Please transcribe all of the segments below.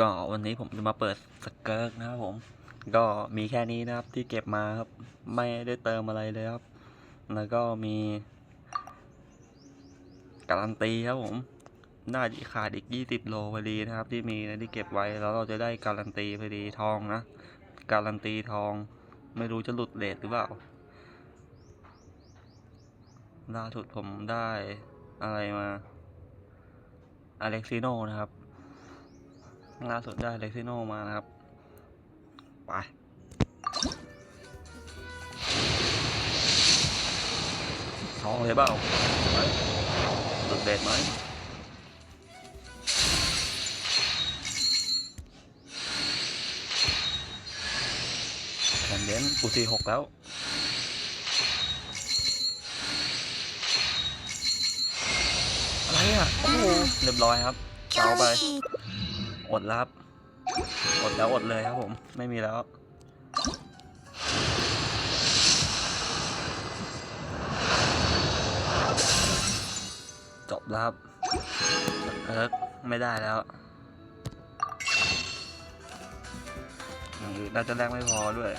ก็วันนี้ผมจะมาเปิดสเกิร์กนะครับผม ก็มีแค่นี้นะครับที่เก็บมาครับ ไม่ได้เติมอะไรเลยครับ แล้วก็มีการันตีครับผม น่าจะขาดอีก20โลพอดีนะครับ ที่มีนะที่เก็บไว้แล้วเราจะได้การันตีพอดีทองนะ การันตีทอง ไม่รู้จะหลุดเลทหรือเปล่า ล่าสุดผมได้อะไรมาอเล็กซิโนนะครับ ล่าสุดได้เล็กซิโนมานะครับ ไปทองเลยเปล่าไปหลุดเด็ดไหมแข่งเย็นกูสี่หกแล้ว โอ้โหเรียบร้อยครับเตาไป อดรับ อดแล้วอดเลยครับผม ไม่มีแล้ว จบแล้วครับ เอิร์กไม่ได้แล้วอย่างอื่นน่าจะแลกไม่พอด้วย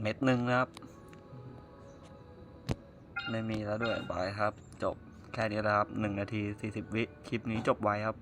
เม็ดหนึ่งนะครับ ไม่มีแล้วด้วยบายครับ จบแค่นี้แล้วครับหนึ่งนาทีสี่สิบวิ คลิปนี้จบไวครับ